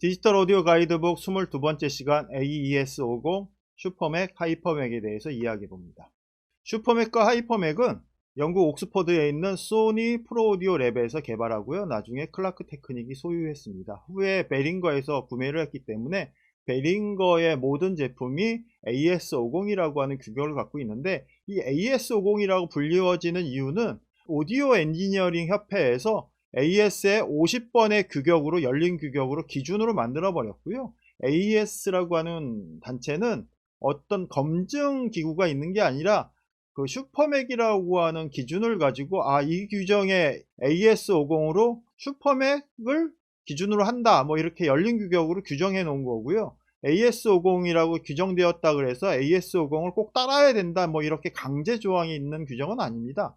디지털 오디오 가이드북 22번째 시간 AES50 슈퍼맥, 하이퍼맥에 대해서 이야기해 봅니다. 슈퍼맥과 하이퍼맥은 영국 옥스퍼드에 있는 소니 프로오디오 랩에서 개발하고요. 나중에 클라크 테크닉이 소유했습니다. 후에 베링거에서 구매를 했기 때문에 베링거의 모든 제품이 AS50이라고 하는 규격을 갖고 있는데 이 AS50이라고 불리워지는 이유는 오디오 엔지니어링 협회에서 AS의 50번의 규격으로 열린 규격으로 기준으로 만들어 버렸고요. AS라고 하는 단체는 어떤 검증 기구가 있는 게 아니라 그 슈퍼맥이라고 하는 기준을 가지고 아 이 규정의 AS50으로 슈퍼맥을 기준으로 한다 뭐 이렇게 열린 규격으로 규정해 놓은 거고요. AS50이라고 규정되었다 그래서 AS50을 꼭 따라야 된다 뭐 이렇게 강제 조항이 있는 규정은 아닙니다.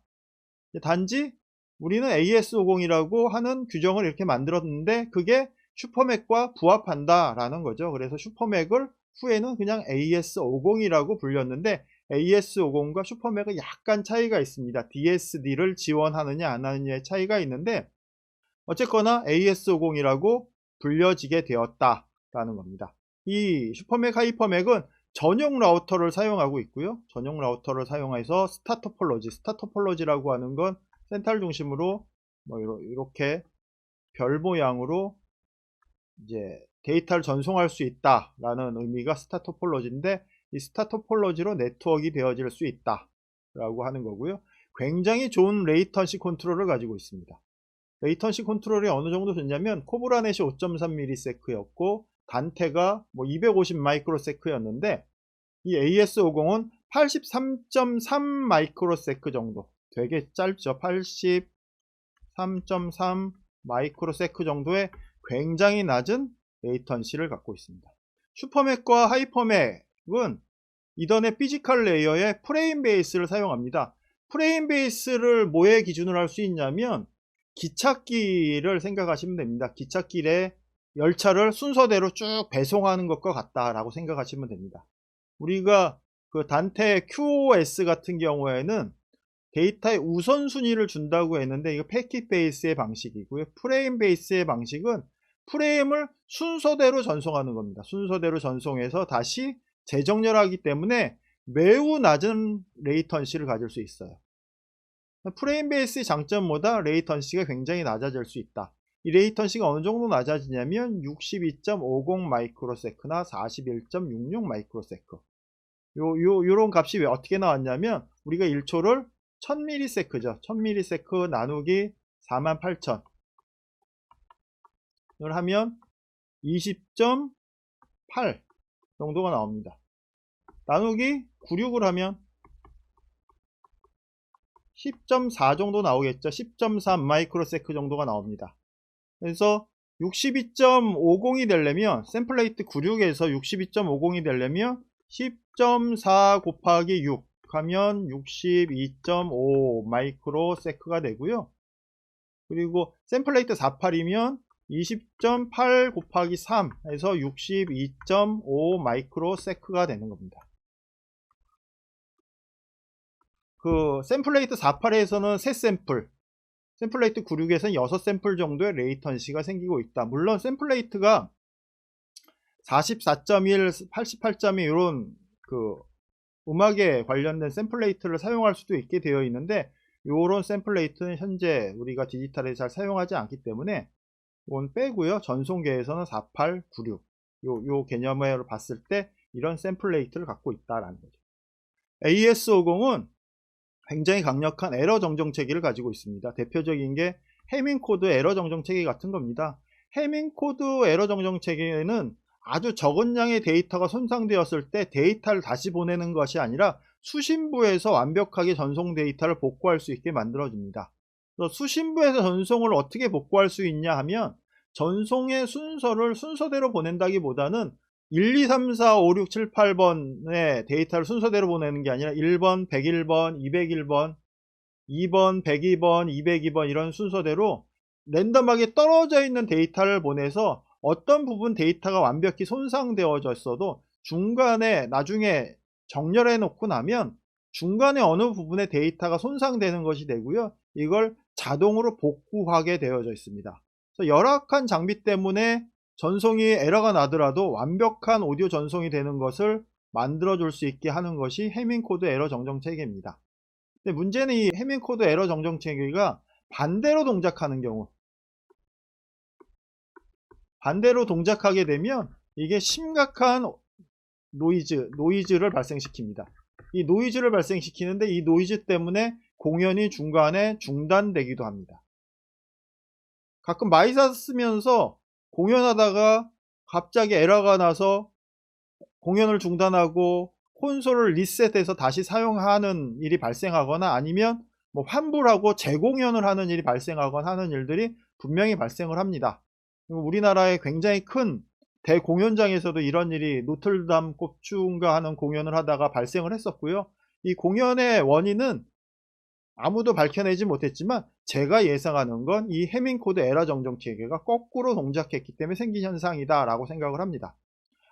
단지 우리는 AS50이라고 하는 규정을 이렇게 만들었는데 그게 슈퍼맥과 부합한다 라는 거죠. 그래서 슈퍼맥을 후에는 그냥 AS50이라고 불렸는데 AS50과 슈퍼맥은 약간 차이가 있습니다. DSD를 지원하느냐 안 하느냐의 차이가 있는데 어쨌거나 AS50이라고 불려지게 되었다라는 겁니다. 이 슈퍼맥 하이퍼맥은 전용 라우터를 사용하고 있고요. 전용 라우터를 사용해서 스타토폴로지, 스타토폴로지라고 하는 건 센탈 중심으로 뭐 이렇게 별 모양으로 이제 데이터를 전송할 수 있다라는 의미가 스타 토폴로지인데 이 스타 토폴로지로 네트워크가 되어질 수 있다라고 하는 거고요. 굉장히 좋은 레이턴시 컨트롤을 가지고 있습니다. 레이턴시 컨트롤이 어느 정도 됐냐면 코브라넷이 5.3ms였고 단테가 뭐250 마이크로세크였는데 이 AS50은 83.3 마이크로세크 정도 되게 짧죠. 83.3 마이크로세크 정도의 굉장히 낮은 레이턴시를 갖고 있습니다. 슈퍼맥과 하이퍼맥은 이전의 피지컬 레이어의 프레임 베이스를 사용합니다. 프레임 베이스를 뭐의 기준으로 할 수 있냐면 기찻길을 생각하시면 됩니다. 기찻길에 열차를 순서대로 쭉 배송하는 것과 같다라고 생각하시면 됩니다. 우리가 그 단테 QoS 같은 경우에는 데이터의 우선순위를 준다고 했는데 이거 패킷 베이스의 방식이고요. 프레임 베이스의 방식은 프레임을 순서대로 전송하는 겁니다. 순서대로 전송해서 다시 재정렬하기 때문에 매우 낮은 레이턴시를 가질 수 있어요. 프레임 베이스의 장점보다 레이턴시가 굉장히 낮아질 수 있다. 이 레이턴시가 어느 정도 낮아지냐면 62.50 마이크로세크나 41.66 마이크로세크 요, 요, 요런 값이 왜 어떻게 나왔냐면 우리가 1초를 1000ms죠. 1000ms 나누기 48,000 을 하면 20.8 정도가 나옵니다. 나누기 96을 하면 10.4 정도 나오겠죠. 10.3 마이크로세크 정도가 나옵니다. 그래서 62.50이 되려면 샘플레이트 96에서 62.50이 되려면 10.4 곱하기 6 하면 62.5 마이크로 세크가 되고요. 그리고 샘플 레이트 48이면 20.8 곱하기 3 해서 62.5 마이크로 세크가 되는 겁니다. 그 샘플 레이트 48에서는 새 샘플 샘플 레이트 96에서는 6샘플 정도의 레이턴시가 생기고 있다. 물론 샘플 레이트가 44.1, 88.2 이런 그 음악에 관련된 샘플레이트를 사용할 수도 있게 되어 있는데 이런 샘플레이트는 현재 우리가 디지털에 잘 사용하지 않기 때문에 이건 빼고요. 전송계에서는 48, 96 요, 요 개념으로 봤을 때 이런 샘플레이트를 갖고 있다라는 거죠. AS50은 굉장히 강력한 에러 정정 체계를 가지고 있습니다. 대표적인 게 해밍 코드 에러 정정 체계 같은 겁니다. 해밍 코드 에러 정정 체계는 아주 적은 양의 데이터가 손상되었을 때 데이터를 다시 보내는 것이 아니라 수신부에서 완벽하게 전송 데이터를 복구할 수 있게 만들어줍니다. 수신부에서 전송을 어떻게 복구할 수 있냐 하면 전송의 순서를 순서대로 보낸다기보다는 1, 2, 3, 4, 5, 6, 7, 8번의 데이터를 순서대로 보내는 게 아니라 1번, 101번, 201번, 2번, 102번, 202번 이런 순서대로 랜덤하게 떨어져 있는 데이터를 보내서 어떤 부분 데이터가 완벽히 손상되어져 있어도 중간에 나중에 정렬해 놓고 나면 중간에 어느 부분의 데이터가 손상되는 것이 되고요. 이걸 자동으로 복구하게 되어져 있습니다. 열악한 장비 때문에 전송이 에러가 나더라도 완벽한 오디오 전송이 되는 것을 만들어 줄 수 있게 하는 것이 해밍코드 에러 정정 체계입니다. 근데 문제는 이 해밍코드 에러 정정 체계가 반대로 동작하는 경우 반대로 동작하게 되면 이게 심각한 노이즈, 노이즈를 발생시킵니다. 이 노이즈를 발생시키는데 이 노이즈 때문에 공연이 중간에 중단되기도 합니다. 가끔 마이사 쓰면서 공연하다가 갑자기 에러가 나서 공연을 중단하고 콘솔을 리셋해서 다시 사용하는 일이 발생하거나 아니면 뭐 환불하고 재공연을 하는 일이 발생하거나 하는 일들이 분명히 발생을 합니다. 우리나라의 굉장히 큰 대공연장에서도 이런 일이 노틀담 꼽충가 하는 공연을 하다가 발생을 했었고요. 이 공연의 원인은 아무도 밝혀내지 못했지만 제가 예상하는 건 이 해밍코드 에러 정정 체계가 거꾸로 동작했기 때문에 생긴 현상이다 라고 생각을 합니다.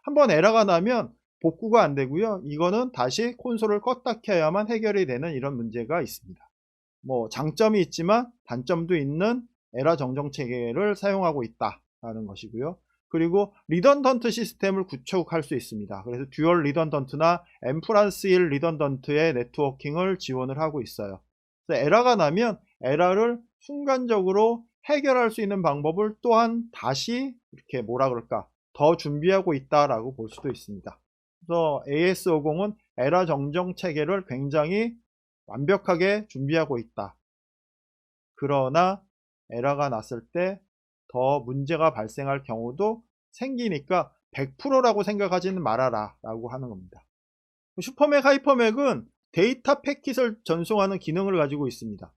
한번 에러가 나면 복구가 안 되고요. 이거는 다시 콘솔을 껐다 켜야만 해결이 되는 이런 문제가 있습니다. 뭐 장점이 있지만 단점도 있는 에러 정정 체계를 사용하고 있다 라는 것이고요. 그리고 리던던트 시스템을 구축할 수 있습니다. 그래서 듀얼 리던던트나 플러스 1 리던던트의 네트워킹을 지원을 하고 있어요. 에러가 나면 에러를 순간적으로 해결할 수 있는 방법을 또한 다시 이렇게 뭐라 그럴까 더 준비하고 있다라고 볼 수도 있습니다. 그래서 AS50은 에러 정정 체계를 굉장히 완벽하게 준비하고 있다. 그러나 에러가 났을 때 더 문제가 발생할 경우도 생기니까 100%라고 생각하지는 말아라 라고 하는 겁니다. 슈퍼맥 하이퍼맥은 데이터 패킷을 전송하는 기능을 가지고 있습니다.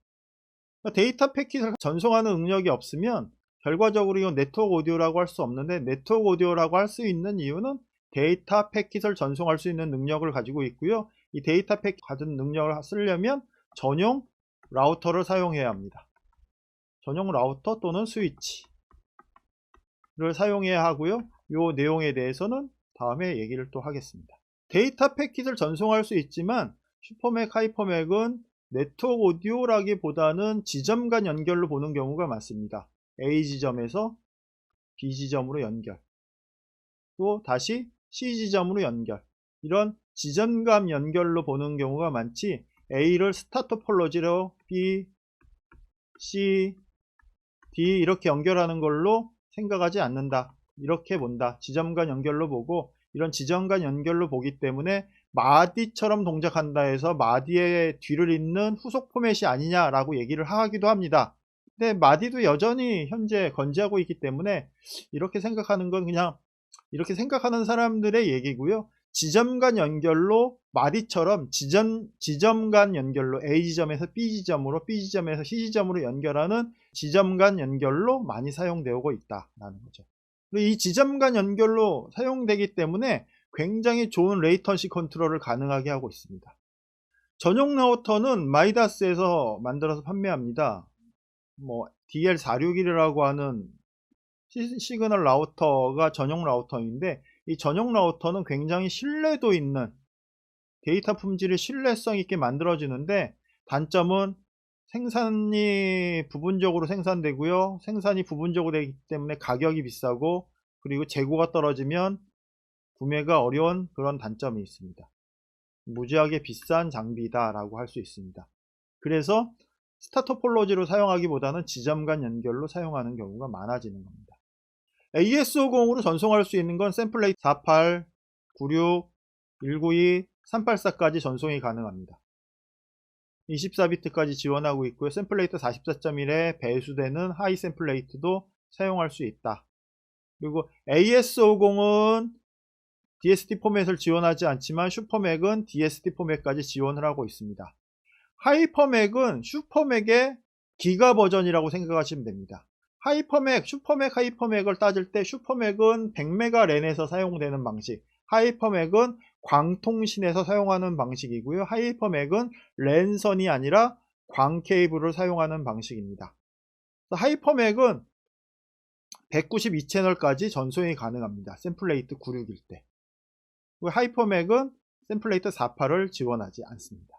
데이터 패킷을 전송하는 능력이 없으면 결과적으로 이건 네트워크 오디오라고 할 수 없는데 네트워크 오디오라고 할 수 있는 이유는 데이터 패킷을 전송할 수 있는 능력을 가지고 있고요. 이 데이터 패킷 가진 능력을 쓰려면 전용 라우터를 사용해야 합니다. 전용 라우터 또는 스위치 를 사용해야 하고요. 이 내용에 대해서는 다음에 얘기를 또 하겠습니다. 데이터 패킷을 전송할 수 있지만 슈퍼맥, 하이퍼맥은 네트워크 오디오라기보다는 지점 간 연결로 보는 경우가 많습니다. A 지점에서 B 지점으로 연결 또 다시 C 지점으로 연결 이런 지점감 연결로 보는 경우가 많지 A를 스타 토폴로지로 B, C, D 이렇게 연결하는 걸로 생각하지 않는다. 이렇게 본다. 지점 간 연결로 보고 이런 지점 간 연결로 보기 때문에 마디처럼 동작한다 해서 마디의 뒤를 잇는 후속 포맷이 아니냐라고 얘기를 하기도 합니다. 근데 마디도 여전히 현재 건재하고 있기 때문에 이렇게 생각하는 건 그냥 이렇게 생각하는 사람들의 얘기고요. 지점 간 연결로 마디처럼 지점, 지점 간 연결로 A 지점에서 B 지점으로 B 지점에서 C 지점으로 연결하는 지점 간 연결로 많이 사용되고 있다라는 거죠. 이 지점 간 연결로 사용되기 때문에 굉장히 좋은 레이턴시 컨트롤을 가능하게 하고 있습니다. 전용 라우터는 마이다스에서 만들어서 판매합니다. 뭐 DL461이라고 하는 시그널 라우터가 전용 라우터인데 이 전용 라우터는 굉장히 신뢰도 있는 데이터 품질이 신뢰성 있게 만들어지는데 단점은 생산이 부분적으로 생산되고요. 생산이 부분적으로 되기 때문에 가격이 비싸고 그리고 재고가 떨어지면 구매가 어려운 그런 단점이 있습니다. 무지하게 비싼 장비다라고 할 수 있습니다. 그래서 스타토폴로지로 사용하기보다는 지점 간 연결로 사용하는 경우가 많아지는 겁니다. AS50으로 전송할 수 있는 건 샘플 레이트 48, 96, 192, 384까지 전송이 가능합니다. 24비트까지 지원하고 있고요. 샘플 레이트 44.1에 배수되는 하이 샘플 레이트도 사용할 수 있다. 그리고 AS50은 DST 포맷을 지원하지 않지만 슈퍼맥은 DST 포맷까지 지원을 하고 있습니다. 하이퍼맥은 슈퍼맥의 기가 버전이라고 생각하시면 됩니다. 하이퍼맥, 슈퍼맥, 하이퍼맥을 따질 때 슈퍼맥은 100메가 랜에서 사용되는 방식, 하이퍼맥은 광통신에서 사용하는 방식이고요. 하이퍼맥은 랜선이 아니라 광 케이블을 사용하는 방식입니다. 하이퍼맥은 192채널까지 전송이 가능합니다. 샘플레이트 96일 때. 하이퍼맥은 샘플레이트 48을 지원하지 않습니다.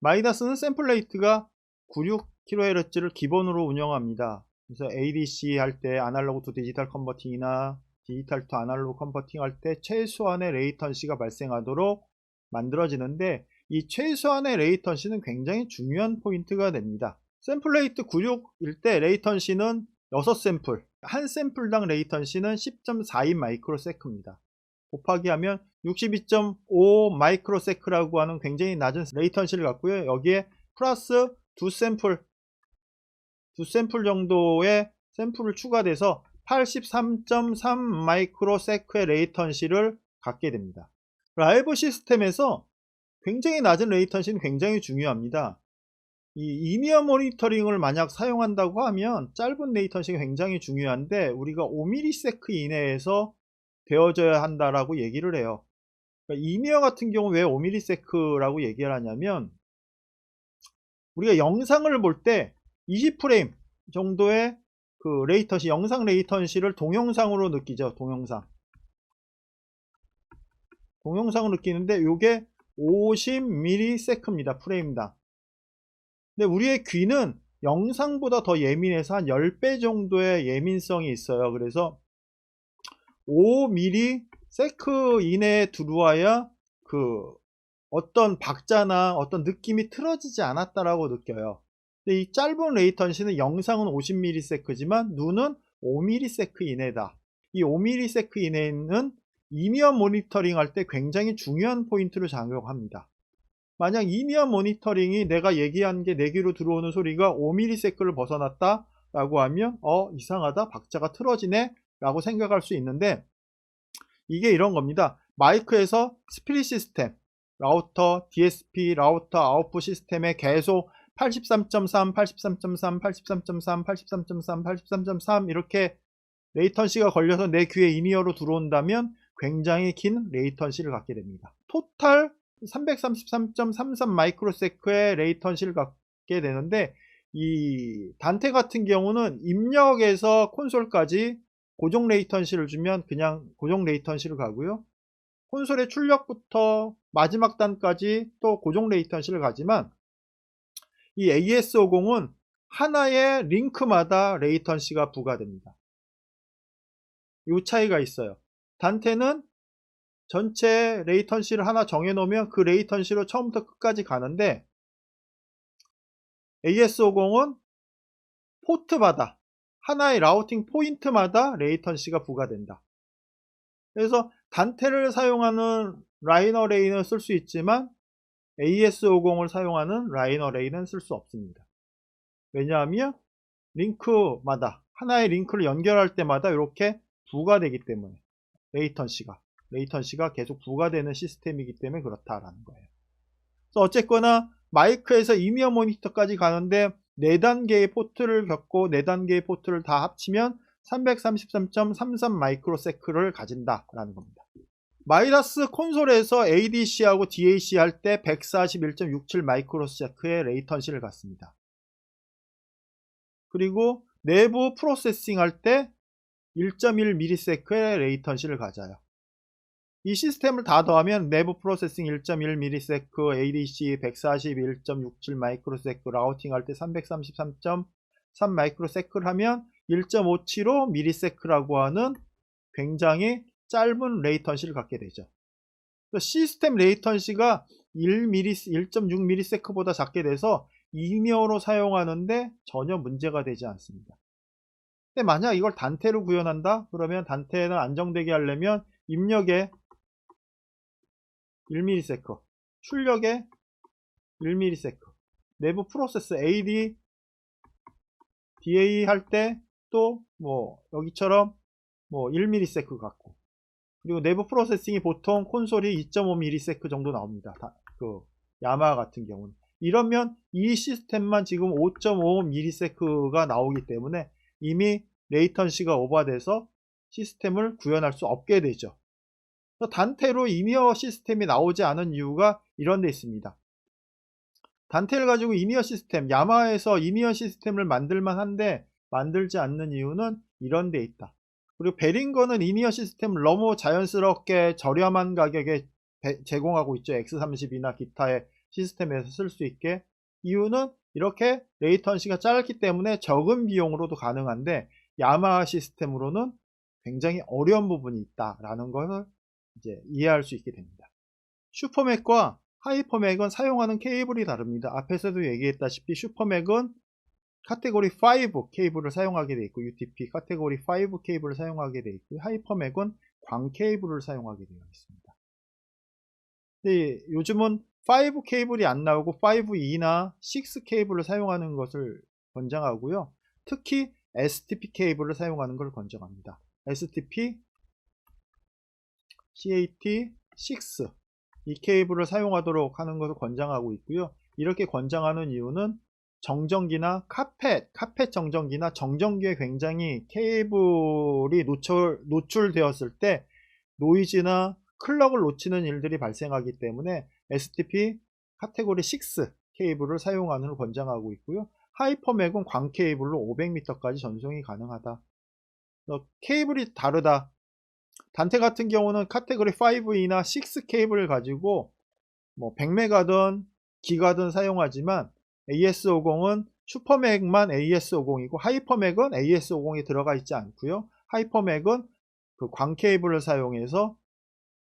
마이다스는 샘플레이트가 96kHz를 기본으로 운영합니다. 그래서 ADC 할 때 아날로그 투 디지털 컨버팅이나 디지털 투 아날로그 컨버팅 할 때 최소한의 레이턴시가 발생하도록 만들어지는데 이 최소한의 레이턴시는 굉장히 중요한 포인트가 됩니다. 샘플 레이트 96일 때 레이턴시는 6샘플, 한 샘플당 레이턴시는 10.42 마이크로세크입니다. 곱하기 하면 62.5 마이크로세크라고 하는 굉장히 낮은 레이턴시를 갖고요. 여기에 플러스 두 샘플, 두 샘플 정도의 샘플을 추가돼서 83.3 마이크로 세크의 레이턴시를 갖게 됩니다. 라이브 시스템에서 굉장히 낮은 레이턴시는 굉장히 중요합니다. 이 이미어 모니터링을 만약 사용한다고 하면 짧은 레이턴시가 굉장히 중요한데 우리가 5ms 이내에서 되어져야 한다라고 얘기를 해요. 그러니까 이미어 같은 경우 왜 5ms라고 얘기를 하냐면 우리가 영상을 볼 때 20프레임 정도의 그 레이턴시, 영상 레이턴시를 동영상으로 느끼죠. 동영상. 동영상을 느끼는데 이게 50ms입니다. 프레임당. 근데 우리의 귀는 영상보다 더 예민해서 한 10배 정도의 예민성이 있어요. 그래서 5mm 세크 이내에 들어와야 그 어떤 박자나 어떤 느낌이 틀어지지 않았다라고 느껴요. 근데 이 짧은 레이턴시는 영상은 50ms지만 눈은 5ms 이내다. 이 5ms 이내는 이미어 모니터링 할 때 굉장히 중요한 포인트를 작용합니다. 만약 이미어 모니터링이 내가 얘기한 게 내 귀로 들어오는 소리가 5ms를 벗어났다 라고 하면 어 이상하다 박자가 틀어지네 라고 생각할 수 있는데 이게 이런 겁니다. 마이크에서 스피릿 시스템, 라우터, DSP, 라우터, 아웃풋 시스템에 계속 83.3, 83.3, 83.3, 83.3, 83.3 이렇게 레이턴시가 걸려서 내 귀에 인이어로 들어온다면 굉장히 긴 레이턴시를 갖게 됩니다. 토탈 333.33 마이크로세크의 레이턴시를 갖게 되는데 이 단테 같은 경우는 입력에서 콘솔까지 고정 레이턴시를 주면 그냥 고정 레이턴시를 가고요. 콘솔의 출력부터 마지막 단까지 또 고정 레이턴시를 가지만 이 AS50은 하나의 링크마다 레이턴시가 부과됩니다. 이 차이가 있어요. 단테는 전체 레이턴시를 하나 정해놓으면 그 레이턴시로 처음부터 끝까지 가는데 AS50은 포트마다 하나의 라우팅 포인트마다 레이턴시가 부과된다. 그래서 단테를 사용하는 라이너 레인을 쓸수 있지만 AS50을 사용하는 라이너 레인은 쓸수 없습니다. 왜냐하면 링크마다 하나의 링크를 연결할 때마다 이렇게 부과되기 때문에 레이턴시가 레이턴시가 계속 부과되는 시스템이기 때문에 그렇다라는 거예요. 그래서 어쨌거나 마이크에서 이미어 모니터까지 가는데 4단계의 포트를 겪고 4단계의 포트를 다 합치면 333.33 마이크로세크를 가진다라는 겁니다. 마이다스 콘솔에서 ADC하고 DAC 할 때 141.67 마이크로세크의 레이턴시를 갖습니다. 그리고 내부 프로세싱 할 때 1.1ms의 레이턴시를 가져요. 이 시스템을 다 더하면 내부 프로세싱 1.1ms, ADC 141.67 마이크로세크, 라우팅 할 때 333.3 마이크로세크를 하면 1.575ms라고 하는 굉장히 짧은 레이턴시를 갖게 되죠. 시스템 레이턴시가 1ms, 1.6ms보다 작게 돼서 이미어로 사용하는데 전혀 문제가 되지 않습니다. 근데 만약 이걸 단테로 구현한다? 그러면 단테는 안정되게 하려면 입력에 1ms, 출력에 1ms, 내부 프로세스 AD, DA 할 때 또 뭐 여기처럼 뭐 1ms 갖고 그리고 내부 프로세싱이 보통 콘솔이 2.5ms 정도 나옵니다. 다, 그 야마 같은 경우는 이러면 이 시스템만 지금 5.5ms가 나오기 때문에 이미 레이턴시가 오버돼서 시스템을 구현할 수 없게 되죠. 단테로 이미어 시스템이 나오지 않은 이유가 이런 데 있습니다. 단테를 가지고 이미어 시스템, 야마에서 이미어 시스템을 만들만 한데 만들지 않는 이유는 이런 데 있다. 그리고 베링거는 이미어 시스템을 너무 자연스럽게 저렴한 가격에 제공하고 있죠. X32나 기타의 시스템에서 쓸 수 있게. 이유는 이렇게 레이턴시가 짧기 때문에 적은 비용으로도 가능한데 야마하 시스템으로는 굉장히 어려운 부분이 있다라는 것을 이제 이해할 수 있게 됩니다. 슈퍼맥과 하이퍼맥은 사용하는 케이블이 다릅니다. 앞에서도 얘기했다시피 슈퍼맥은 카테고리 5 케이블을 사용하게 되어 있고 UTP 카테고리 5 케이블을 사용하게 되어 있고 하이퍼맥은 광 케이블을 사용하게 되어 있습니다. 근데 요즘은 5 케이블이 안 나오고 5E나 6 케이블을 사용하는 것을 권장하고요. 특히 STP 케이블을 사용하는 걸 권장합니다. STP CAT6 이 케이블을 사용하도록 하는 것을 권장하고 있고요. 이렇게 권장하는 이유는 정전기나 카펫, 카펫 정전기나 정전기에 굉장히 케이블이 노출, 노출되었을 때 노이즈나 클럭을 놓치는 일들이 발생하기 때문에 STP 카테고리 6 케이블을 사용하는 걸 권장하고 있고요. 하이퍼맥은 광 케이블로 500m까지 전송이 가능하다. 케이블이 다르다. 단테 같은 경우는 카테고리 5E나 6 케이블을 가지고 뭐 100메가든 기가든 사용하지만 AS50은 슈퍼맥만 AS50이고 하이퍼맥은 AS50이 들어가 있지 않고요. 하이퍼맥은 그 광 케이블을 사용해서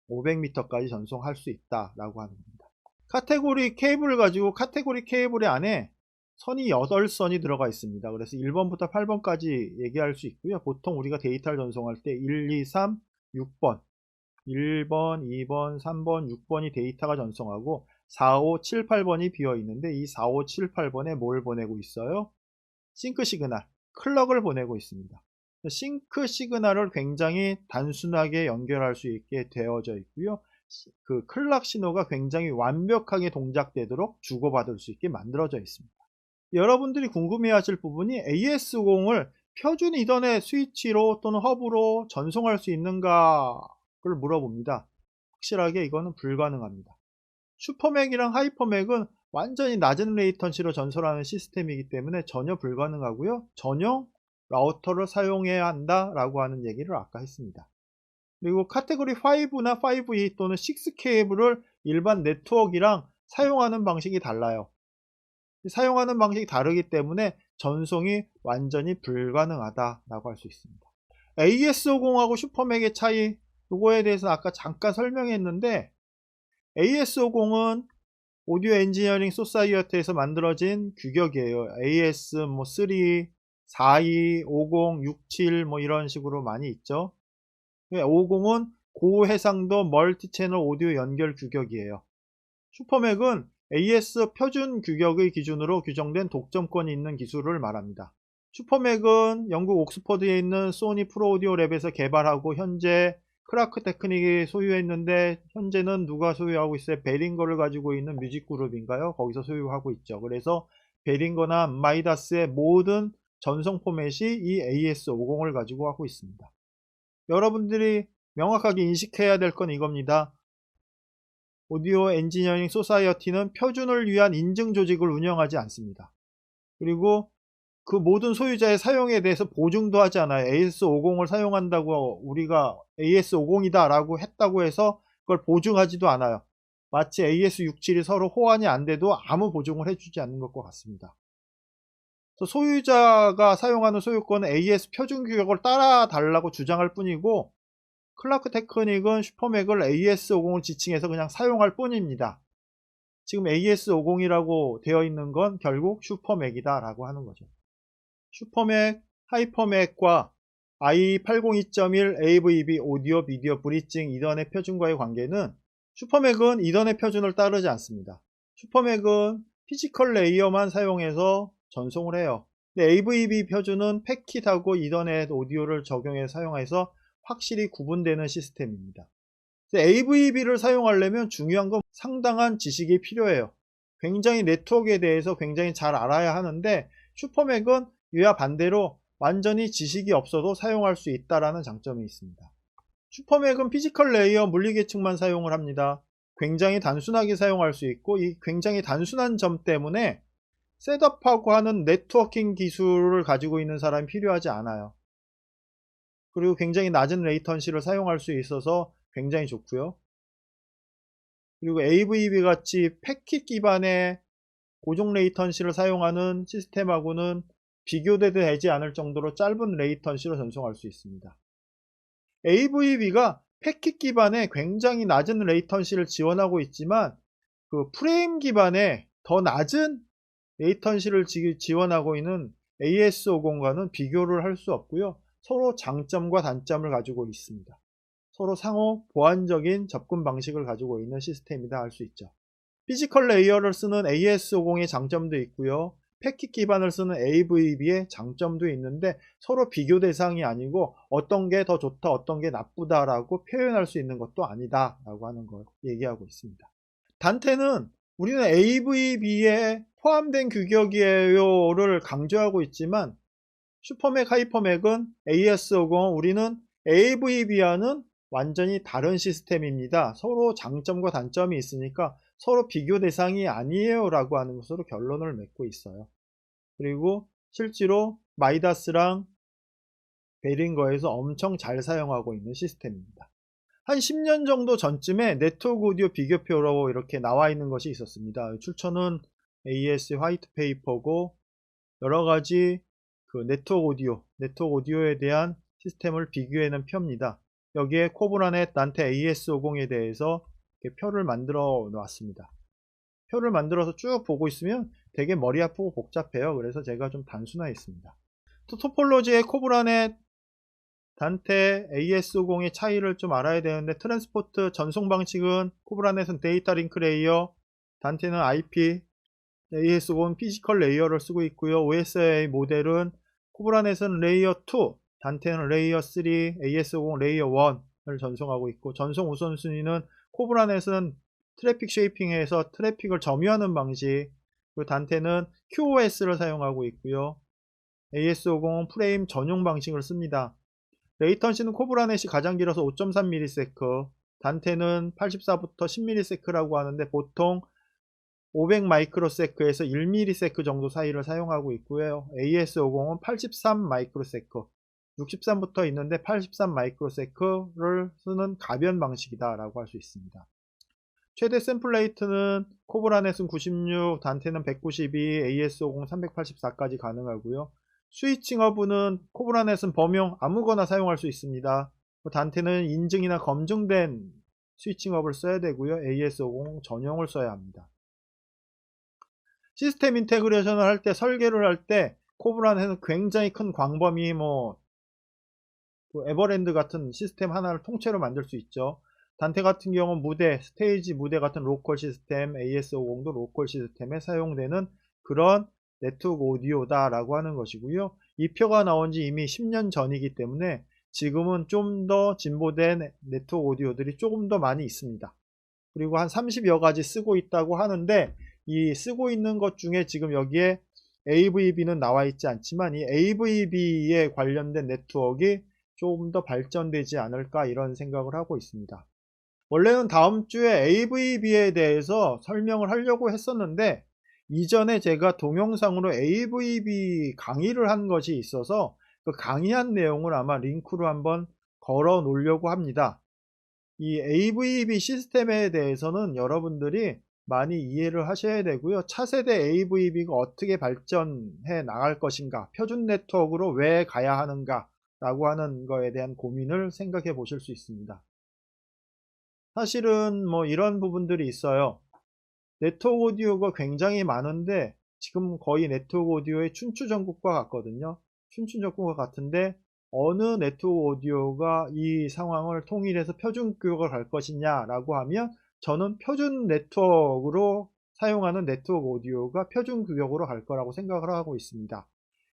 500m까지 전송할 수 있다라고 겁니다. 카테고리 케이블을 가지고 카테고리 케이블의 안에 선이 8선이 들어가 있습니다. 그래서 1번부터 8번까지 얘기할 수 있고요. 보통 우리가 데이터를 전송할 때 1, 2, 3, 6번 1번, 2번, 3번, 6번이 데이터가 전송하고 4, 5, 7, 8번이 비어 있는데 이 4, 5, 7, 8번에 뭘 보내고 있어요? 싱크 시그널, 클럭을 보내고 있습니다. 싱크 시그널을 굉장히 단순하게 연결할 수 있게 되어져 있고요. 그 클락 신호가 굉장히 완벽하게 동작되도록 주고받을 수 있게 만들어져 있습니다. 여러분들이 궁금해하실 부분이 AS50을 표준 이더넷 스위치로 또는 허브로 전송할 수 있는가를 물어봅니다. 확실하게 이거는 불가능합니다. 슈퍼맥이랑 하이퍼맥은 완전히 낮은 레이턴시로 전송하는 시스템이기 때문에 전혀 불가능하고요. 전용 라우터를 사용해야 한다라고 하는 얘기를 아까 했습니다. 그리고 카테고리 5나 5E 또는 6 케이블을 일반 네트워크랑 사용하는 방식이 달라요. 사용하는 방식이 다르기 때문에 전송이 완전히 불가능하다라고 할 수 있습니다. AS50하고 슈퍼맥의 차이 이거에 대해서 아까 잠깐 설명했는데 AS50은 오디오 엔지니어링 소사이어티에서 만들어진 규격이에요. AS 뭐 3, 42, 50, 67 뭐 이런 식으로 많이 있죠. 50은 고해상도 멀티 채널 오디오 연결 규격이에요. 슈퍼맥은 AS 표준 규격의 기준으로 규정된 독점권이 있는 기술을 말합니다. 슈퍼맥은 영국 옥스퍼드에 있는 소니 프로오디오 랩에서 개발하고 현재 크라크 테크닉이 소유했는데 현재는 누가 소유하고 있어요? 베링거를 가지고 있는 뮤직 그룹인가요? 거기서 소유하고 있죠. 그래서 베링거나 마이다스의 모든 전송 포맷이 이 AS50을 가지고 하고 있습니다. 여러분들이 명확하게 인식해야 될 건 이겁니다. 오디오 엔지니어링 소사이어티는 표준을 위한 인증 조직을 운영하지 않습니다. 그리고 그 모든 소유자의 사용에 대해서 보증도 하지 않아요. AS50을 사용한다고 우리가 AS50이다 라고 했다고 해서 그걸 보증하지도 않아요. 마치 AS67이 서로 호환이 안 돼도 아무 보증을 해주지 않는 것과 같습니다. 소유자가 사용하는 소유권은 AS 표준 규격을 따라 달라고 주장할 뿐이고 클라크 테크닉은 슈퍼맥을 AS50을 지칭해서 그냥 사용할 뿐입니다. 지금 AS50이라고 되어 있는 건 결국 슈퍼맥이다 라고 하는 거죠. 슈퍼맥, 하이퍼맥과 i802.1 AVB 오디오 비디오 브리징 이더넷 표준과의 관계는 슈퍼맥은 이더넷 표준을 따르지 않습니다. 슈퍼맥은 피지컬 레이어만 사용해서 전송을 해요. 근데 AVB 표준은 패킷하고 이더넷 오디오를 적용해 사용해서 확실히 구분되는 시스템입니다. AVB를 사용하려면 중요한 건 상당한 지식이 필요해요. 굉장히 네트워크에 대해서 굉장히 잘 알아야 하는데 슈퍼맥은 이와 반대로 완전히 지식이 없어도 사용할 수 있다는 장점이 있습니다. 슈퍼맥은 피지컬 레이어 물리계층만 사용을 합니다. 굉장히 단순하게 사용할 수 있고 이 굉장히 단순한 점 때문에 셋업하고 하는 네트워킹 기술을 가지고 있는 사람이 필요하지 않아요. 그리고 굉장히 낮은 레이턴시를 사용할 수 있어서 굉장히 좋고요. 그리고 AVB 같이 패킷 기반의 고종 레이턴시를 사용하는 시스템하고는 비교되도 되지 않을 정도로 짧은 레이턴시로 전송할 수 있습니다. AVB가 패킷 기반의 굉장히 낮은 레이턴시를 지원하고 있지만 그 프레임 기반의 더 낮은 레이턴시를 지원하고 있는 AS50과는 비교를 할 수 없고요. 서로 장점과 단점을 가지고 있습니다. 서로 상호 보완적인 접근 방식을 가지고 있는 시스템이다 할 수 있죠. 피지컬 레이어를 쓰는 AS50의 장점도 있고요. 패킷 기반을 쓰는 AVB의 장점도 있는데 서로 비교 대상이 아니고 어떤 게 더 좋다 어떤 게 나쁘다라고 표현할 수 있는 것도 아니다 라고 하는 걸 얘기하고 있습니다. 단테는 우리는 AVB에 포함된 규격이에요를 강조하고 있지만 슈퍼맥 하이퍼맥은 AS50 우리는 AVB와는 완전히 다른 시스템입니다. 서로 장점과 단점이 있으니까 서로 비교 대상이 아니에요 라고 하는 것으로 결론을 맺고 있어요. 그리고 실제로 마이다스랑 베링거에서 엄청 잘 사용하고 있는 시스템입니다. 한 10년 정도 전쯤에 네트워크 오디오 비교표로 이렇게 나와 있는 것이 있었습니다. 출처는 AS 화이트 페이퍼고 여러 가지 그 네트워크 오디오, 네트워크 오디오에 대한 시스템을 비교해낸 표입니다. 여기에 코브라넷 난테 AS50에 대해서 표를 만들어 놨습니다. 표를 만들어서 쭉 보고 있으면 되게 머리 아프고 복잡해요. 그래서 제가 좀 단순화했습니다. 토폴로지의 코브라넷 단테 AS50의 차이를 좀 알아야 되는데 트랜스포트 전송 방식은 코브라넷은 데이터 링크 레이어, 단테는 IP, AS50은 피지컬 레이어를 쓰고 있고요. OSI 모델은 코브라넷은 레이어 2, 단테는 레이어 3, AS50 레이어 1을 전송하고 있고 전송 우선순위는 코브라넷은 트래픽 쉐이핑에서 트래픽을 점유하는 방식 그리고 단테는 QoS를 사용하고 있고요. AS50은 프레임 전용 방식을 씁니다. 레이턴시는 코브라넷이 가장 길어서 5.3ms, 단테는 84부터 10ms라고 하는데 보통 500 마이크로세크에서 1ms 정도 사이를 사용하고 있고요. AS50은 83 마이크로세크, 63부터 있는데 83 마이크로세크를 쓰는 가변 방식이다 라고 할 수 있습니다. 최대 샘플 레이트는 코브라넷은 96, 단테는 192, AS50 384까지 가능하고요. 스위칭 허브는 코브라넷은 범용 아무거나 사용할 수 있습니다. 단테는 인증이나 검증된 스위칭 허브를 써야 되고요. AS50 전용을 써야 합니다. 시스템 인테그레이션을 할 때 설계를 할 때 코브라넷은 굉장히 큰 광범위 뭐 에버랜드 같은 시스템 하나를 통째로 만들 수 있죠. 단테 같은 경우는 무대, 스테이지 무대 같은 로컬 시스템, AS50도 로컬 시스템에 사용되는 그런 네트워크 오디오다 라고 하는 것이고요. 이 표가 나온 지 이미 10년 전이기 때문에 지금은 좀 더 진보된 네트워크 오디오들이 조금 더 많이 있습니다. 그리고 한 30여 가지 쓰고 있다고 하는데 이 쓰고 있는 것 중에 지금 여기에 AVB는 나와 있지 않지만 이 AVB에 관련된 네트워크가 조금 더 발전되지 않을까 이런 생각을 하고 있습니다. 원래는 다음 주에 AVB에 대해서 설명을 하려고 했었는데 이전에 제가 동영상으로 AVB 강의를 한 것이 있어서 그 강의한 내용을 아마 링크로 한번 걸어 놓으려고 합니다. 이 AVB 시스템에 대해서는 여러분들이 많이 이해를 하셔야 되고요. 차세대 AVB가 어떻게 발전해 나갈 것인가, 표준 네트워크로 왜 가야 하는가 라고 하는 거에 대한 고민을 생각해 보실 수 있습니다. 사실은 뭐 이런 부분들이 있어요. 네트워크 오디오가 굉장히 많은데 지금 거의 네트워크 오디오의 춘추 전국과 같거든요. 춘추 전국과 같은데 어느 네트워크 오디오가 이 상황을 통일해서 표준 규격을 갈 것이냐 라고 하면 저는 표준 네트워크로 사용하는 네트워크 오디오가 표준 규격으로 갈 거라고 생각을 하고 있습니다.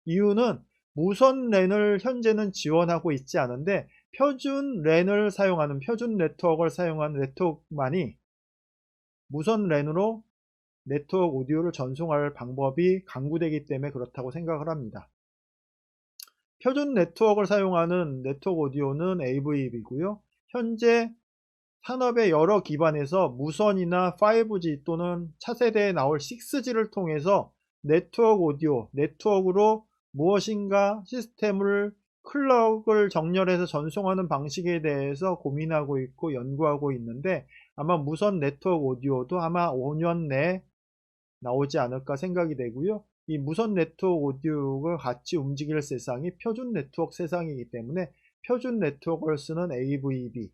이유는 무선 랜을 현재는 지원하고 있지 않은데 표준 랜을 사용하는 표준 네트워크를 사용하는 네트워크만이 무선 랜으로 네트워크 오디오를 전송할 방법이 강구되기 때문에 그렇다고 생각을 합니다. 표준 네트워크를 사용하는 네트워크 오디오는 AVB고요. 현재 산업의 여러 기반에서 무선이나 5G 또는 차세대에 나올 6G를 통해서 네트워크 오디오, 네트워크로 무엇인가 시스템을 클럭을 정렬해서 전송하는 방식에 대해서 고민하고 있고 연구하고 있는데 아마 무선 네트워크 오디오도 아마 5년 내에 나오지 않을까 생각이 되고요. 이 무선 네트워크 오디오가 같이 움직일 세상이 표준 네트워크 세상이기 때문에 표준 네트워크를 쓰는 AVB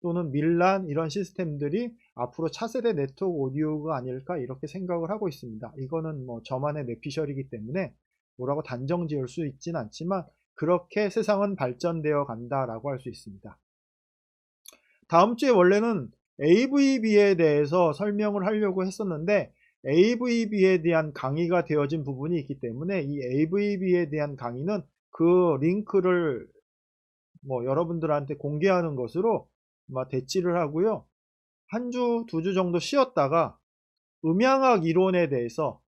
또는 밀란 이런 시스템들이 앞으로 차세대 네트워크 오디오가 아닐까 이렇게 생각을 하고 있습니다. 이거는 뭐 저만의 뇌피셜이기 때문에 뭐라고 단정 지을 수 있진 않지만 그렇게 세상은 발전되어 간다라고 할 수 있습니다. 다음 주에 원래는 AVB에 대해서 설명을 하려고 했었는데 AVB에 대한 강의가 되어진 부분이 있기 때문에 이 AVB에 대한 강의는 그 링크를 뭐 여러분들한테 공개하는 것으로 대치를 하고요. 한 주, 두 주 정도 쉬었다가 음향학 이론에 대해서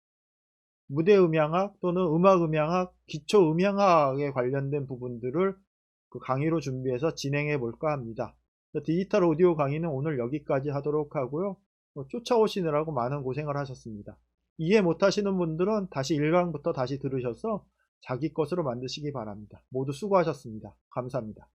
무대 음향학 또는 음악 음향학, 기초 음향학에 관련된 부분들을 그 강의로 준비해서 진행해 볼까 합니다. 디지털 오디오 강의는 오늘 여기까지 하도록 하고요. 뭐 쫓아오시느라고 많은 고생을 하셨습니다. 이해 못하시는 분들은 다시 1강부터 다시 들으셔서 자기 것으로 만드시기 바랍니다. 모두 수고하셨습니다. 감사합니다.